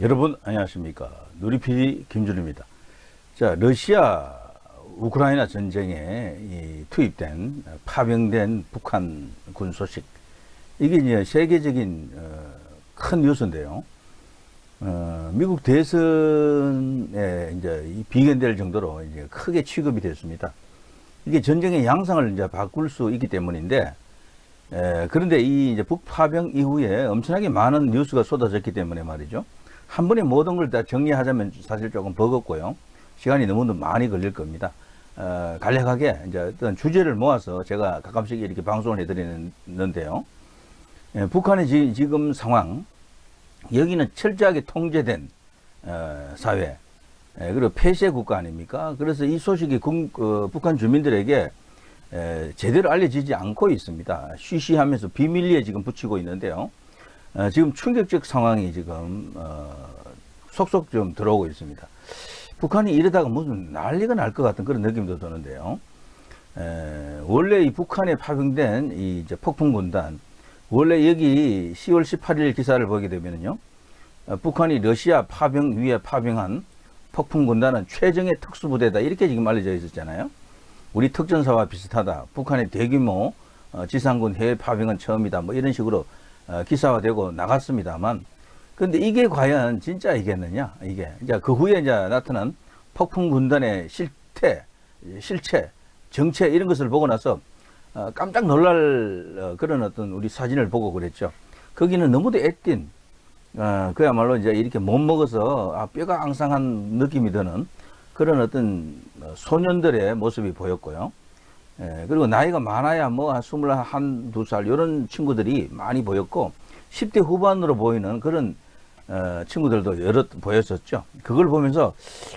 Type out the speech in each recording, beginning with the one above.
여러분 안녕하십니까 누리PD 김준입니다. 자 러시아 우크라이나 전쟁에 이 투입된 어, 파병된 북한 군 소식 이게 이제 세계적인 어, 큰 뉴스인데요. 어, 미국 대선에 이제 이 비견될 정도로 이제 크게 취급이 됐습니다. 이게 전쟁의 양상을 이제 바꿀 수 있기 때문인데 에, 그런데 이 이제 북파병 이후에 엄청나게 많은 뉴스가 쏟아졌기 때문에 말이죠. 한 번에 모든 걸 다 정리하자면 사실 조금 버겁고요. 시간이 너무 많이 걸릴 겁니다. 어, 간략하게 이제 어떤 주제를 모아서 제가 가끔씩 이렇게 방송을 해드리는데요. 예, 북한의 지, 지금 상황, 여기는 철저하게 통제된 어, 사회, 예, 그리고 폐쇄 국가 아닙니까? 그래서 이 소식이 군- 어, 북한 주민들에게 에, 제대로 알려지지 않고 있습니다. 쉬쉬하면서 비밀리에 지금 붙이고 있는데요. 어, 지금 충격적 상황이 지금 어, 속속 좀 들어오고 있습니다. 북한이 이러다가 무슨 난리가 날 것 같은 그런 느낌도 드는데요. 에, 원래 이 북한에 파병된 이 폭풍 군단 원래 여기 10월 18일 기사를 보게 되면요, 어, 북한이 러시아 파병 위에 파병한 폭풍 군단은 최정예 특수부대다 이렇게 지금 알려져 있었잖아요. 우리 특전사와 비슷하다. 북한의 대규모 어, 지상군 해외 파병은 처음이다. 뭐 이런 식으로 어, 기사화되고 나갔습니다만, 근데 이게 과연 진짜이겠느냐? 이게 이제 그 후에 이제 나타난 폭풍 군단의 실태, 실체, 정체 이런 것을 보고 나서 어, 깜짝 놀랄 어, 그런 어떤 우리 사진을 보고 그랬죠. 거기는 너무도 애띤, 어, 그야말로 이제 이렇게 못 먹어서 아, 뼈가 앙상한 느낌이 드는 그런 어떤 어, 소년들의 모습이 보였고요. 예, 그리고 나이가 많아야 뭐 한 스물 한 두 살 이런 친구들이 많이 보였고 10대 후반으로 보이는 그런 어, 친구들도 여러 보였었죠. 그걸 보면서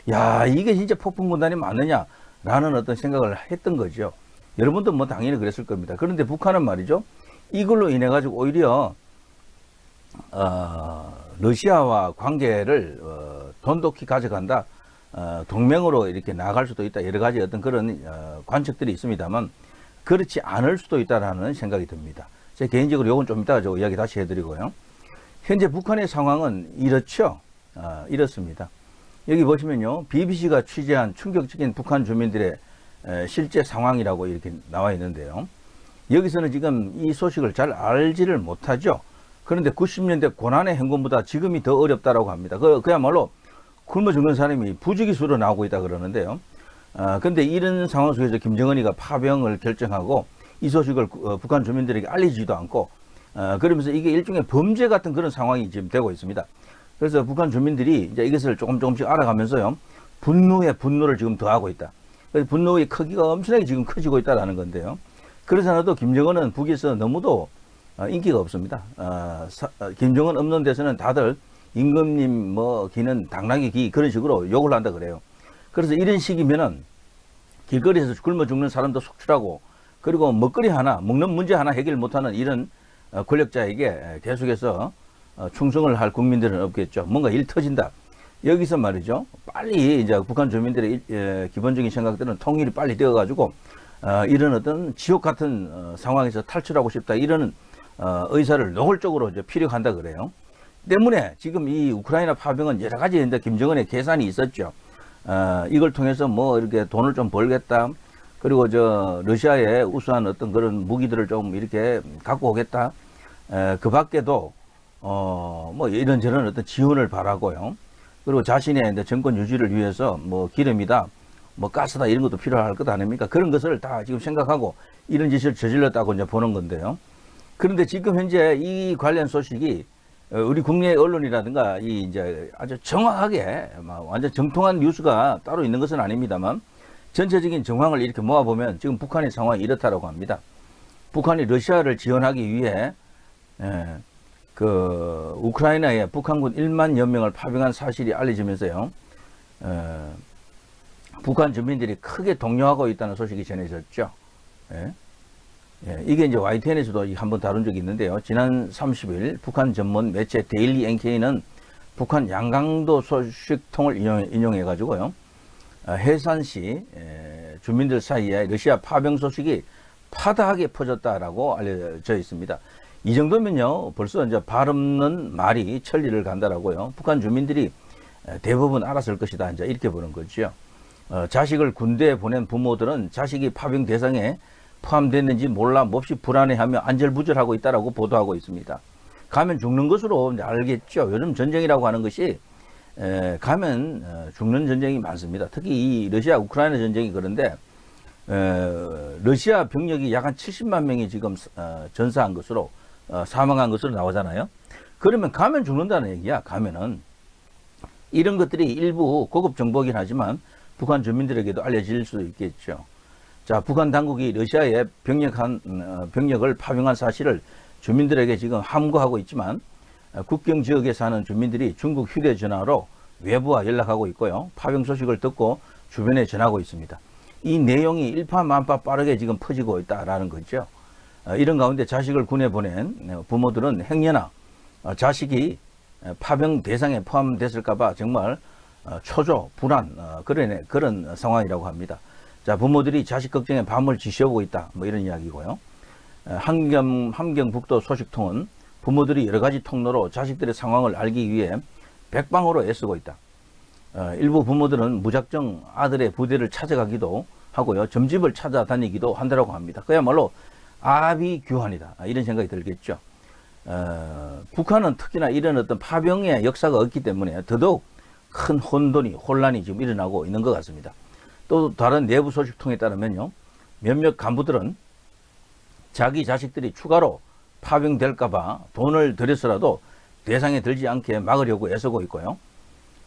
야 이게 진짜 폭풍군단이 맞느냐라는 어떤 생각을 했던 거죠. 여러분도 뭐 당연히 그랬을 겁니다. 그런데 북한은 말이죠. 이걸로 인해 가지고 오히려 어, 러시아와 관계를 어, 돈독히 가져간다. 어, 동맹으로 이렇게 나갈 수도 있다. 여러 가지 어떤 그런 어, 관측들이 있습니다만 그렇지 않을 수도 있다라는 생각이 듭니다. 제 개인적으로 요건 좀 이따가 저 이야기 다시 해드리고요. 현재 북한의 상황은 이렇죠. 어, 이렇습니다. 여기 보시면요. BBC가 취재한 충격적인 북한 주민들의 에, 실제 상황이라고 이렇게 나와 있는데요. 여기서는 지금 이 소식을 잘 알지를 못하죠. 그런데 90년대 고난의 행군보다 지금이 더 어렵다라고 합니다. 그, 그야말로 굶어 죽는 사람이 부지기수로 나오고 있다 그러는데요. 아, 근데 이런 상황 속에서 김정은이가 파병을 결정하고 이 소식을 어, 북한 주민들에게 알리지도 않고 어, 그러면서 이게 일종의 범죄 같은 그런 상황이 지금 되고 있습니다. 그래서 북한 주민들이 이제 이것을 조금 조금씩 알아가면서요. 분노에 분노를 지금 더하고 있다. 그래서 분노의 크기가 엄청나게 지금 커지고 있다라는 건데요. 그렇잖아도 김정은은 북에서 너무도 어, 인기가 없습니다. 어, 사- 어, 김정은 없는 데서는 다들 임금님 뭐 기는 당나귀 기 그런 식으로 욕을 한다 그래요. 그래서 이런 식이면은 길거리에서 굶어 죽는 사람도 속출하고 그리고 먹거리 하나 먹는 문제 하나 해결 못하는 이런 어, 권력자에게 계속해서 어, 충성을 할 국민들은 없겠죠. 뭔가 일 터진다. 여기서 말이죠. 빨리 이제 북한 주민들의 기본적인 생각들은 통일이 빨리 되어가지고 어, 이런 어떤 지옥 같은 어, 상황에서 탈출하고 싶다 이런 어, 의사를 노골적으로 이제 피력한다 그래요. 때문에 지금 이 우크라이나 파병은 여러 가지 이제 김정은의 계산이 있었죠. 어, 이걸 통해서 뭐 이렇게 돈을 좀 벌겠다. 그리고 저 러시아의 우수한 어떤 그런 무기들을 좀 이렇게 갖고 오겠다. 에, 그 밖에도 어, 뭐 이런저런 어떤 지원을 바라고요. 그리고 자신의 이제 정권 유지를 위해서 뭐 기름이다, 뭐 가스다 이런 것도 필요할 것 아닙니까? 그런 것을 다 지금 생각하고 이런 짓을 저질렀다고 이제 보는 건데요. 그런데 지금 현재 이 관련 소식이 어, 우리 국내 언론이라든가 이 이제 아주 정확하게 막 완전 정통한 뉴스가 따로 있는 것은 아닙니다만 전체적인 정황을 이렇게 모아보면 지금 북한의 상황이 이렇다라고 합니다. 북한이 러시아를 지원하기 위해 예, 그 우크라이나에 북한군 1만여 명을 파병한 사실이 알려지면서요. 어, 북한 주민들이 크게 동요하고 있다는 소식이 전해졌죠. 예. 예, 이게 이제 YTN에서도 한번 다룬 적이 있는데요. 지난 30일 북한 전문 매체 데일리 NK는 북한 양강도 소식통을 인용, 해 가지고요. 해산시 에, 주민들 사이에 러시아 파병 소식이 파다하게 퍼졌다라고 알려져 있습니다. 이 정도면요, 벌써 이제 발 없는 말이 천리를 간다라고요. 북한 주민들이 대부분 알았을 것이다. 이제 이렇게 보는 거죠. 어, 자식을 군대에 보낸 부모들은 자식이 파병 대상에 포함됐는지 몰라 몹시 불안해하며 안절부절하고 있다라고 보도하고 있습니다. 가면 죽는 것으로 알겠죠. 요즘 전쟁이라고 하는 것이 에, 가면 어, 죽는 전쟁이 많습니다. 특히 이 러시아 우크라이나 전쟁이 그런데 에, 러시아 병력이 약 한 70만 명이 지금 어, 전사한 것으로 어, 사망한 것으로 나오잖아요. 그러면 가면 죽는다는 얘기야. 가면은 이런 것들이 일부 고급 정보긴 하지만 북한 주민들에게도 알려질 수도 있겠죠. 자, 북한 당국이 러시아에 병력한 어, 병력을 파병한 사실을 주민들에게 지금 함구하고 있지만 어, 국경 지역에 사는 주민들이 중국 휴대전화로 외부와 연락하고 있고요. 파병 소식을 듣고 주변에 전하고 있습니다. 이 내용이 일파만파 빠르게 지금 퍼지고 있다라는 거죠. 어, 이런 가운데 자식을 군에 보낸 부모들은 행여나 어, 자식이 파병 대상에 포함됐을까봐 정말 어, 초조, 불안 어, 그런 그런 상황이라고 합니다. 자 부모들이 자식 걱정에 밤을 지새우고 있다. 뭐 이런 이야기고요. 어, 함경 함경북도 소식통은 부모들이 여러 가지 통로로 자식들의 상황을 알기 위해 백방으로 애쓰고 있다. 어, 일부 부모들은 무작정 아들의 부대를 찾아가기도 하고요. 점집을 찾아다니기도 한다고 합니다. 그야말로 아비규환이다. 이런 생각이 들겠죠. 어, 북한은 특히나 이런 어떤 파병의 역사가 없기 때문에 더더욱 큰 혼돈이 혼란이 지금 일어나고 있는 것 같습니다. 또 다른 내부 소식통에 따르면요. 몇몇 간부들은 자기 자식들이 추가로 파병될까봐 돈을 들여서라도 대상에 들지 않게 막으려고 애쓰고 있고요.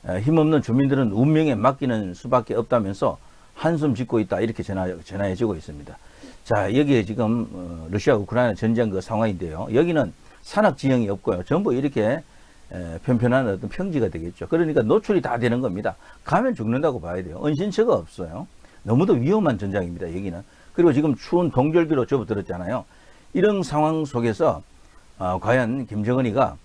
에, 힘없는 주민들은 운명에 맡기는 수밖에 없다면서 한숨 짓고 있다 이렇게 전하, 전해지고 있습니다. 자 여기에 지금 어, 러시아 우크라이나 전쟁 그 상황인데요. 여기는 산악 지형이 없고요. 전부 이렇게 에, 편편한 어떤 평지가 되겠죠. 그러니까 노출이 다 되는 겁니다. 가면 죽는다고 봐야 돼요. 은신처가 없어요. 너무도 위험한 전장입니다. 여기는. 그리고 지금 추운 동절기로 접어들었잖아요. 이런 상황 속에서 어, 과연 김정은이가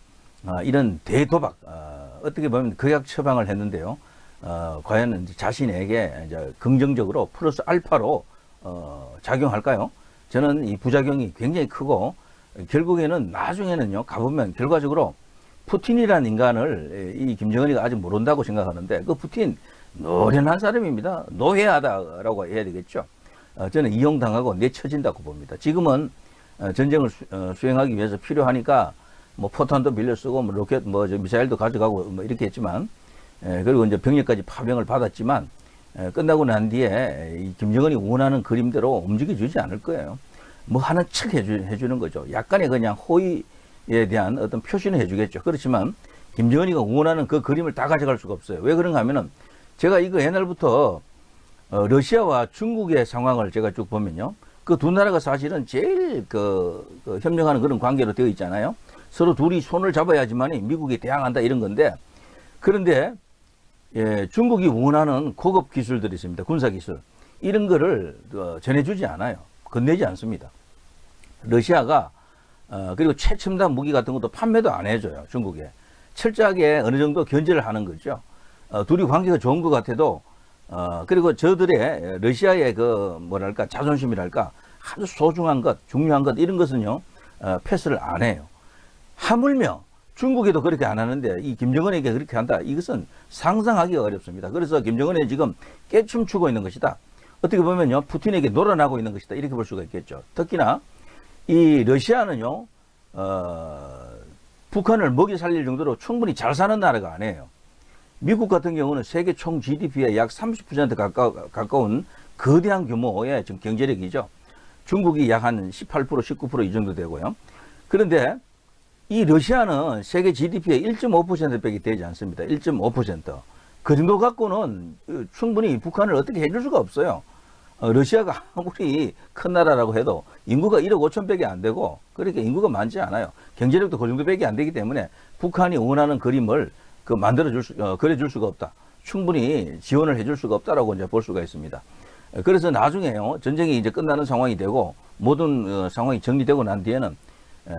어, 이런 대도박 어, 떻게 보면 극약 처방을 했는데요. 어, 과연 자신에게 이제 긍정적으로 플러스 알파로 어, 작용할까요? 저는 이 부작용이 굉장히 크고 결국에는 나중에는요 가보면 결과적으로 푸틴이라는 인간을 이 김정은이가 아직 모른다고 생각하는데 그 푸틴 노련한 사람입니다. 노회하다라고 해야 되겠죠. 어, 저는 이용당하고 내쳐진다고 봅니다. 지금은 어, 전쟁을 수, 어, 수행하기 위해서 필요하니까 뭐 포탄도 빌려 쓰고 뭐 로켓 뭐 미사일도 가져가고 뭐 이렇게 했지만 에, 그리고 이제 병력까지 파병을 받았지만 에, 끝나고 난 뒤에 이 김정은이 원하는 그림대로 움직여주지 않을 거예요. 뭐 하는 척 해주, 해주는 거죠. 약간의 그냥 호의 에 대한 어떤 표시는 해주겠죠. 그렇지만 김정은이가 원하는 그 그림을 다 가져갈 수가 없어요. 왜 그런가 하면은 제가 이거 옛날부터 어, 러시아와 중국의 상황을 제가 쭉 보면요. 그 두 나라가 사실은 제일 그, 그 협력하는 그런 관계로 되어 있잖아요. 서로 둘이 손을 잡아야지만이 미국이 대항한다 이런 건데 그런데 예, 중국이 원하는 고급 기술들이 있습니다. 군사 기술. 이런 거를 어, 전해주지 않아요. 건네지 않습니다. 러시아가 어, 그리고 최첨단 무기 같은 것도 판매도 안 해줘요. 중국에. 철저하게 어느 정도 견제를 하는 거죠. 어, 둘이 관계가 좋은 것 같아도 어, 그리고 저들의 러시아의 그 뭐랄까 자존심이랄까 아주 소중한 것, 중요한 것 이런 것은요 어, 패스를 안 해요. 하물며 중국에도 그렇게 안 하는데 이 김정은에게 그렇게 한다. 이것은 상상하기가 어렵습니다. 그래서 김정은이 지금 깨춤추고 있는 것이다. 어떻게 보면요 푸틴에게 놀아나고 있는 것이다. 이렇게 볼 수가 있겠죠. 특히나 이 러시아는요 어, 북한을 먹이 살릴 정도로 충분히 잘 사는 나라가 아니에요. 미국 같은 경우는 세계 총 GDP의 약 30% 가까, 가까운 거대한 규모의 지금 경제력이죠. 중국이 약 한 18% 19%이 정도 되고요. 그런데 이 러시아는 세계 GDP의 1.5%밖에 되지 않습니다. 1.5%. 그 정도 갖고는 충분히 북한을 어떻게 해줄 수가 없어요. 어, 러시아가 아무리 큰 나라라고 해도 인구가 1억 5천밖에 안 되고 그렇게 인구가 많지 않아요. 경제력도 그 정도밖에 안 되기 때문에 북한이 원하는 그림을 그 만들어 줄 수, 어, 그려 줄 수가 없다. 충분히 지원을 해줄 수가 없다라고 이제 볼 수가 있습니다. 그래서 나중에요 전쟁이 이제 끝나는 상황이 되고 모든 어, 상황이 정리되고 난 뒤에는 에,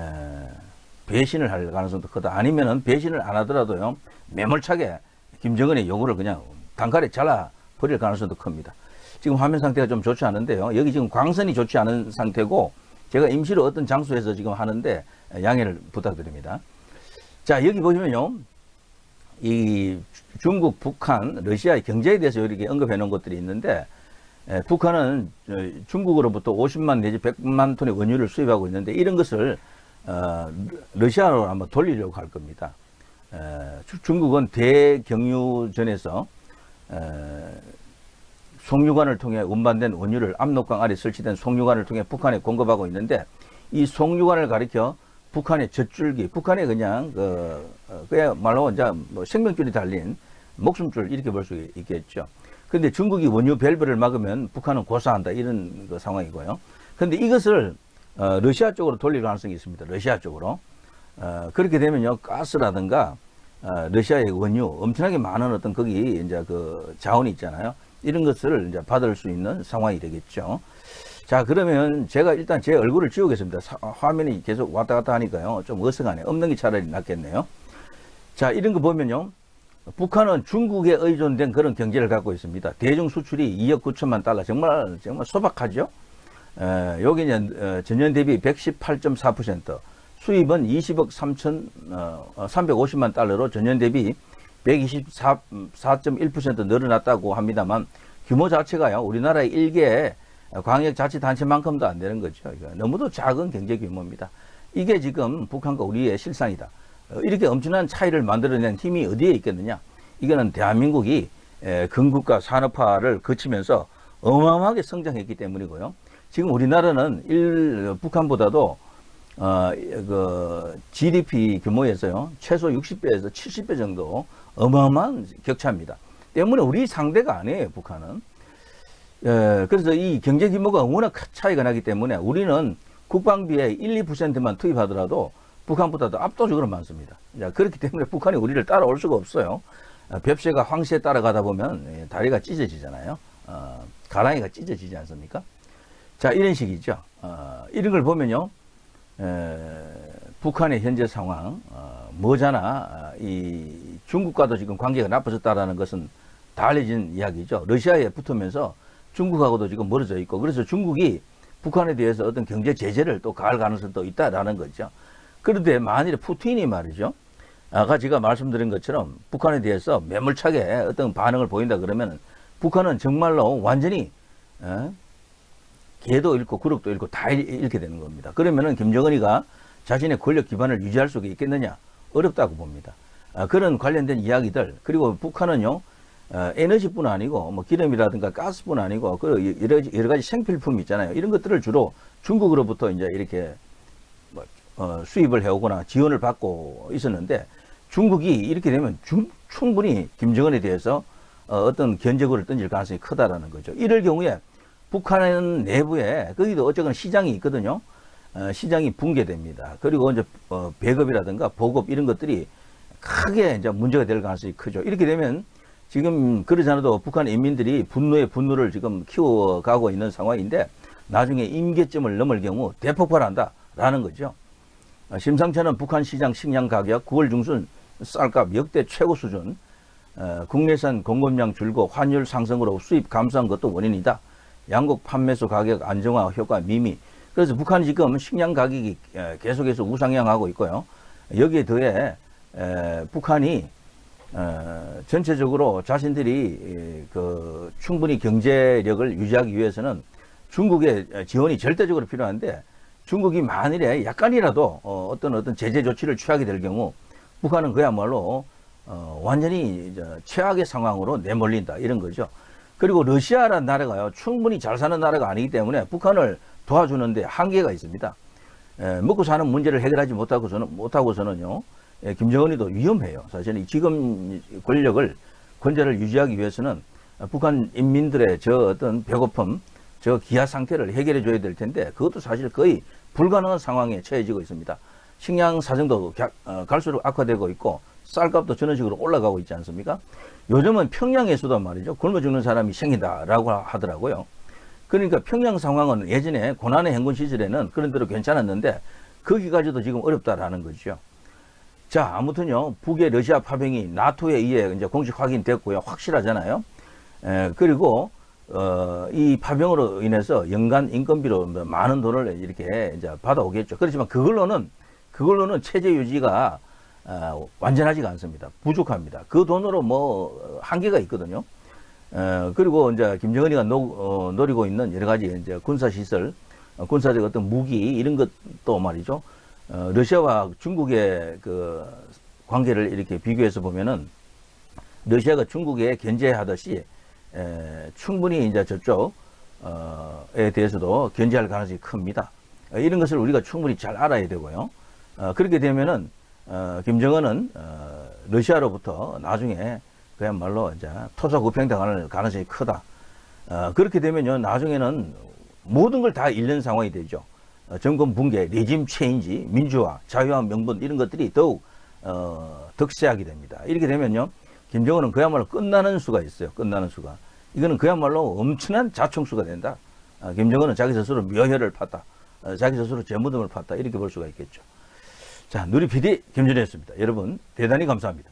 배신을 할 가능성도 크다. 아니면은 배신을 안 하더라도요 매몰차게 김정은의 요구를 그냥 단칼에 잘라 버릴 가능성도 큽니다. 지금 화면 상태가 좀 좋지 않은데요. 여기 지금 광선이 좋지 않은 상태고 제가 임시로 어떤 장소에서 지금 하는데 양해를 부탁드립니다. 자, 여기 보시면요. 이 중국, 북한, 러시아의 경제에 대해서 이렇게 언급해 놓은 것들이 있는데 에, 북한은 어, 중국으로부터 50만 내지 100만 톤의 원유를 수입하고 있는데 이런 것을 어, 러시아로 한번 돌리려고 할 겁니다. 에, 주- 중국은 대경유전에서 에, 송유관을 통해 운반된 원유를 압록강 아래 설치된 송유관을 통해 북한에 공급하고 있는데 이 송유관을 가리켜 북한의 젖줄기, 북한의 그냥 그 어, 그야말로 이제 뭐 생명줄이 달린 목숨줄 이렇게 볼 수 있겠죠. 근데 중국이 원유 밸브를 막으면 북한은 고사한다 이런 그 상황이고요. 근데 이것을 어, 러시아 쪽으로 돌릴 가능성이 있습니다. 러시아 쪽으로. 어, 그렇게 되면요 가스라든가 어, 러시아의 원유 엄청나게 많은 어떤 거기 이제 그 자원이 있잖아요. 이런 것을 이제 받을 수 있는 상황이 되겠죠. 자 그러면 제가 일단 제 얼굴을 지우겠습니다. 사- 화면이 계속 왔다 갔다 하니까요 좀 어색하네. 없는 게 차라리 낫겠네요. 자 이런 거 보면요. 북한은 중국에 의존된 그런 경제를 갖고 있습니다. 대중 수출이 2억 9천만 달러 정말 정말 소박하죠. 에, 여기 이제 어, 전년 대비 118.4%, 수입은 20억 3천 어, 어, 350만 달러로 전년 대비 124.1% 늘어났다고 합니다만 규모 자체가요 우리나라의 일개 광역자치단체만큼도 안 되는 거죠. 이거 너무도 작은 경제 규모입니다. 이게 지금 북한과 우리의 실상이다. 어, 이렇게 엄청난 차이를 만들어낸 힘이 어디에 있겠느냐? 이거는 대한민국이 에, 건국과 산업화를 거치면서 어마어마하게 성장했기 때문이고요. 지금 우리나라는 일, 북한보다도 어, 그 GDP 규모에서요 최소 60배에서 70배 정도 어마어마한 격차입니다. 때문에 우리 상대가 아니에요 북한은. 예, 그래서 이 경제 규모가 워낙 큰 차이가 나기 때문에 우리는 국방비에 1, 2%만 투입하더라도 북한보다도 압도적으로 많습니다. 자, 그렇기 때문에 북한이 우리를 따라올 수가 없어요. 어, 뱁새가 황새에 따라가다 보면 예, 다리가 찢어지잖아요. 어, 가랑이가 찢어지지 않습니까? 자, 이런 식이죠. 어, 이런 걸 보면요. 에, 북한의 현재 상황, 어, 뭐잖아. 어, 이 중국과도 지금 관계가 나빠졌다라는 것은 다 알려진 이야기죠. 러시아에 붙으면서 중국하고도 지금 멀어져 있고, 그래서 중국이 북한에 대해서 어떤 경제 제재를 또 가할 가능성도 있다라는 거죠. 그런데 만일에 푸틴이 말이죠. 아까 제가 말씀드린 것처럼 북한에 대해서 매몰차게 어떤 반응을 보인다 그러면 북한은 정말로 완전히 어, 개도 잃고 구력도 잃고 다 잃- 잃게 되는 겁니다. 그러면은 김정은이가 자신의 권력 기반을 유지할 수 있겠느냐? 어렵다고 봅니다. 아, 그런 관련된 이야기들 그리고 북한은요 어, 에너지뿐 아니고 뭐 기름이라든가 가스뿐 아니고 그 여러 여러 가지 생필품 있잖아요. 이런 것들을 주로 중국으로부터 이제 이렇게 뭐, 어, 수입을 해오거나 지원을 받고 있었는데 중국이 이렇게 되면 중- 충분히 김정은에 대해서 어, 어떤 견제구를 던질 가능성이 크다라는 거죠. 이럴 경우에 북한 내부에 거기도 어쨌거나 시장이 있거든요. 어, 시장이 붕괴됩니다. 그리고 이제 어, 배급이라든가 보급 이런 것들이 크게 이제 문제가 될 가능성이 크죠. 이렇게 되면 지금 그러지 않아도 북한 인민들이 분노의 분노를 지금 키워가고 있는 상황인데 나중에 임계점을 넘을 경우 대폭발한다라는 거죠. 어, 심상찮은 북한 시장 식량 가격 9월 중순 쌀값 역대 최고 수준 어, 국내산 공급량 줄고 환율 상승으로 수입 감소한 것도 원인이다. 양국 판매소 가격 안정화 효과 미미. 그래서 북한이 지금 식량 가격이 에, 계속해서 우상향하고 있고요. 여기에 더해 에, 북한이 어, 전체적으로 자신들이 에, 그 충분히 경제력을 유지하기 위해서는 중국의 지원이 절대적으로 필요한데 중국이 만일에 약간이라도 어, 어떤 어떤 제재 조치를 취하게 될 경우 북한은 그야말로 어, 완전히 최악의 상황으로 내몰린다 이런 거죠. 그리고 러시아라는 나라가요 충분히 잘 사는 나라가 아니기 때문에 북한을 도와주는데 한계가 있습니다. 에, 먹고 사는 문제를 해결하지 못하고서는 못하고서는요 에, 김정은이도 위험해요. 사실은 지금 권력을 권좌를 유지하기 위해서는 북한 인민들의 저 어떤 배고픔, 저 기아 상태를 해결해 줘야 될 텐데 그것도 사실 거의 불가능한 상황에 처해지고 있습니다. 식량 사정도 가- 어, 갈수록 악화되고 있고 쌀값도 전원 식으로 올라가고 있지 않습니까? 요즘은 평양에서도 말이죠. 굶어 죽는 사람이 생긴다라고 하더라고요. 그러니까 평양 상황은 예전에 고난의 행군 시절에는 그런 대로 괜찮았는데 거기까지도 지금 어렵다라는 거죠. 자, 아무튼요, 북의 러시아 파병이 나토에 의해 이제 공식 확인됐고요. 확실하잖아요. 에, 그리고, 어, 이 파병으로 인해서 연간 인건비로 뭐 많은 돈을 이렇게 이제 받아오겠죠. 그렇지만 그걸로는, 그걸로는 체제 유지가 어, 완전하지가 않습니다. 부족합니다. 그 돈으로 뭐 한계가 있거든요. 어, 그리고 이제 김정은이가 노, 어, 노리고 있는 여러 가지 이제 군사 시설, 어, 군사적 어떤 무기 이런 것도 말이죠. 어, 러시아와 중국의 그 관계를 이렇게 비교해서 보면은 러시아가 중국에 견제하듯이 에, 충분히 이제 저쪽 어에 대해서도 견제할 가능성이 큽니다. 어, 이런 것을 우리가 충분히 잘 알아야 되고요. 어, 그렇게 되면은 어, 김정은은 어, 러시아로부터 나중에 그야말로 이제 토사구팽당할 가능성이 크다. 어, 그렇게 되면요 나중에는 모든 걸 다 잃는 상황이 되죠. 어, 정권 붕괴, 레짐 체인지, 민주화, 자유화 명분 이런 것들이 더욱 어, 득세하게 됩니다. 이렇게 되면요 김정은은 그야말로 끝나는 수가 있어요. 끝나는 수가. 이거는 그야말로 엄청난 자충수가 된다. 어, 김정은은 자기 스스로 묘혈을 팠다. 어, 자기 스스로 재무덤을 팠다. 이렇게 볼 수가 있겠죠. 자, 누리 PD 김준혜였습니다. 여러분, 대단히 감사합니다.